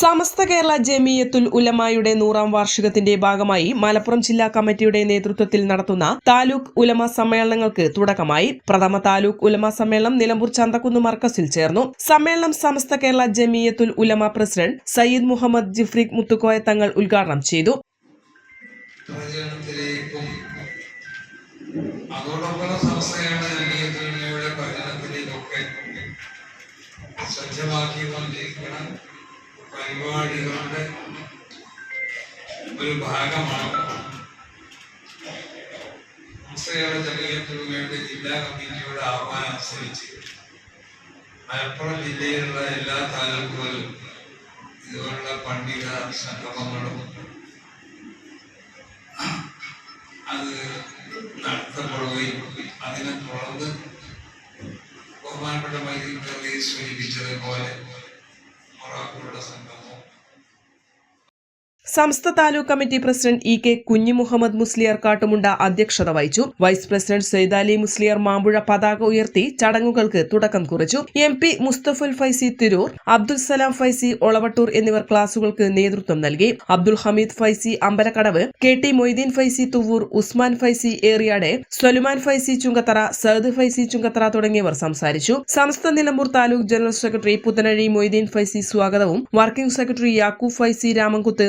സമസ്ത കേരള ജമിയത്തുൽ ഉലമായുടെ നൂറാം വാർഷികത്തിന്റെ ഭാഗമായി മലപ്പുറം ജില്ലാ കമ്മിറ്റിയുടെ നേതൃത്വത്തിൽ നടത്തുന്ന താലൂക്ക് ഉലമ സമ്മേളനങ്ങൾക്ക് തുടക്കമായി പ്രഥമ താലൂക്ക് ഉലമ സമ്മേളനം നിലമ്പൂർ ചന്തക്കുന്ന് മർക്കസിൽ ചേർന്നു. സമ്മേളനം സമസ്ത കേരള ജമിയത്തുൽ ഉലമ പ്രസിഡന്റ് സയ്യിദ് മുഹമ്മദ് ജിഫ്രീഖ് മുത്തുക്കോയ തങ്ങൾ ഉദ്ഘാടനം ചെയ്തു. പരിപാടികളുടെ ഒരു ഭാഗമാണ്. സംസ്ഥയുടെ വേണ്ടി ജില്ലാ കമ്മിറ്റിയുടെ ആഹ്വാനം അനുസരിച്ച് മലപ്പുറം ജില്ലയിലുള്ള എല്ലാ താലൂക്കുകളിലും ഇതുപോലുള്ള പണ്ഡിത സംഗമങ്ങളും അത് നടത്തപ്പെടുകയും അതിനെ തുടർന്ന് ബഹുമാനപ്പെട്ട മൈത്രി സൂചിപ്പിച്ചതുപോലെ Samastha taluk committee president E K Kunhi Muhammad Musliyar Kattumunda അധ്യക്ഷത വഹിച്ചു. വൈസ് പ്രസിഡന്റ് സൈദാലി മുസ്ലിയർ മാമ്പുഴ പതാക ഉയർത്തി ചടങ്ങുകൾക്ക് തുടക്കം കുറിച്ചു. എം പി മുസ്തഫുൽ ഫൈസി തിരൂർ അബ്ദുൽ സലാം ഫൈസി ഒളവട്ടൂർ എന്നിവർ ക്ലാസുകൾക്ക് നേതൃത്വം നൽകി. അബ്ദുൽ ഹമീദ് ഫൈസി അമ്പലക്കടവ് കെ ടി മൊയ്തീൻ ഫൈസി തുവൂർ ഉസ്മാൻ ഫൈസി ഏറിയാടെ സൊലുമാൻ ഫൈസി ചുങ്കത്തറ സയ്ദ് ഫൈസി ചുങ്കത്തറ തുടങ്ങിയവർ സംസാരിച്ചു. സംസ്ഥ നിലമ്പൂർ താലൂക്ക് ജനറൽ സെക്രട്ടറി പുത്തനഴി മൊയ്തീൻ ഫൈസി സ്വാഗതവും വർക്കിംഗ് സെക്രട്ടറി യാക്കൂബ് ഫൈസി രാമൻകുത്ത്